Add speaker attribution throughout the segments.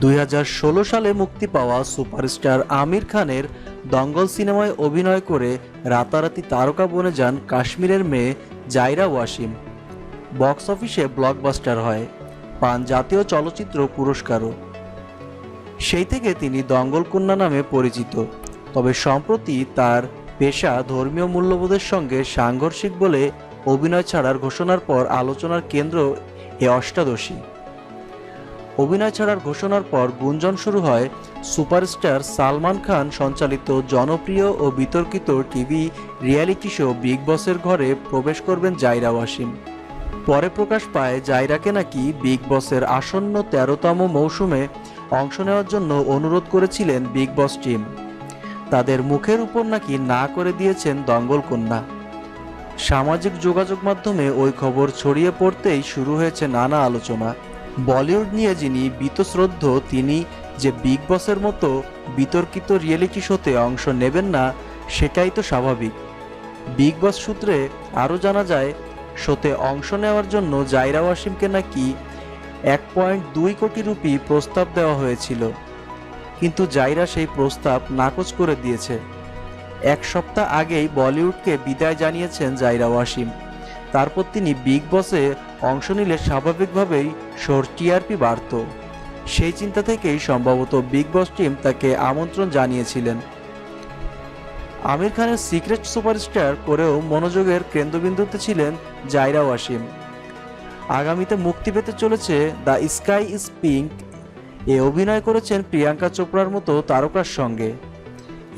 Speaker 1: দুই হাজার ষোলো সালে মুক্তি পাওয়া সুপারস্টার আমির খানের দঙ্গল সিনেমায় অভিনয় করে রাতারাতি তারকা বনে যান কাশ্মীরের মেয়ে জাইরা ওয়াসিম। বক্স অফিসে ব্লকবাস্টার হয়, পান জাতীয় চলচ্চিত্র পুরস্কারও। সেই থেকে তিনি দঙ্গল কন্যা নামে পরিচিত। তবে সম্প্রতি তার পেশা ধর্মীয় মূল্যবোধের সঙ্গে সাংঘর্ষিক বলে অভিনয় ছাড়ার ঘোষণার পর আলোচনার কেন্দ্র এ অষ্টাদশী। অভিনয় ছাড়ার ঘোষণার পর গুঞ্জন শুরু হয়। সুপারস্টার সালমান খান সঞ্চালিত জনপ্রিয় ও বিতর্কিত টিভি রিয়ালিটি শো বিগ বসের ঘরে প্রবেশ করবেন জাইরা ওয়াসিম। পরে প্রকাশ পায়, জাইরাকে নাকি বিগ বসের আসন্ন তেরোতম মৌসুমে অংশ নেওয়ার জন্য অনুরোধ করেছিলেন বিগ বস টিম। তাদের মুখের উপর নাকি না করে দিয়েছেন দঙ্গল কন্যা। সামাজিক যোগাযোগ মাধ্যমে ওই খবর ছড়িয়ে পড়তেই শুরু হয়েছে নানা আলোচনা। বলিউড নিয়ে যিনি বীতশ্রদ্ধ, তিনি যে বিগ বসের মতো বিতর্কিত রিয়েলিটি শোতে অংশ নেবেন না, সেটাই তো স্বাভাবিক। বিগ বস সূত্রে আরও জানা যায়, শোতে অংশ নেওয়ার জন্য জাইরা ওয়াসিমকে নাকি এক পয়েন্ট দুই কোটি রুপি প্রস্তাব দেওয়া হয়েছিল। কিন্তু জাইরা সেই প্রস্তাব নাকচ করে দিয়েছে। এক সপ্তাহ আগেই বলিউডকে বিদায় জানিয়েছেন জাইরা ওয়াসিম। তারপর তিনি বিগ বসে অংশ নিলে স্বাভাবিকভাবেই শোর টিআরপি বাড়ত। সেই চিন্তা থেকেই সম্ভবত বিগ বস টিম তাকে আমন্ত্রণ জানিয়েছিলেন। আমির খানের সিক্রেট সুপারস্টার করেও মনোযোগের কেন্দ্রবিন্দুতে ছিলেন জাইরা ওয়াসিম। আগামীতে মুক্তি পেতে চলেছে দ্য স্কাই ইজ পিঙ্ক এ অভিনয় করেছেন প্রিয়াঙ্কা চোপড়ার মতো তারকার সঙ্গে।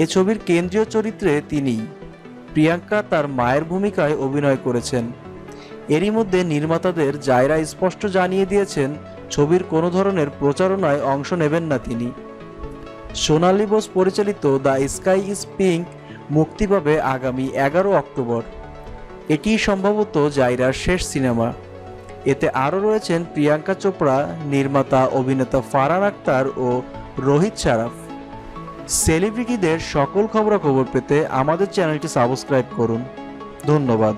Speaker 1: এ ছবির কেন্দ্রীয় চরিত্রে তিনি প্রিয়াঙ্কা তার মায়ের ভূমিকায় অভিনয় করেছেন। এরই মধ্যে নির্মাতাদের জায়রা স্পষ্ট জানিয়ে দিয়েছেন, ছবির কোনো ধরনের প্রচারণায় অংশ নেবেন না তিনি। সোনালী বোস পরিচালিত দ্য স্কাই ইজ পিঙ্ক মুক্তি পাবে আগামী এগারো অক্টোবর। এটি সম্ভবত জাইরার শেষ সিনেমা। এতে আরও রয়েছেন প্রিয়াঙ্কা চোপড়া, নির্মাতা, অভিনেতা ফারহান আক্তার ও রোহিত সারাফ। সেলিব্রিটিদের সকল খবরাখবর পেতে আমাদের চ্যানেলটি সাবস্ক্রাইব করুন। ধন্যবাদ।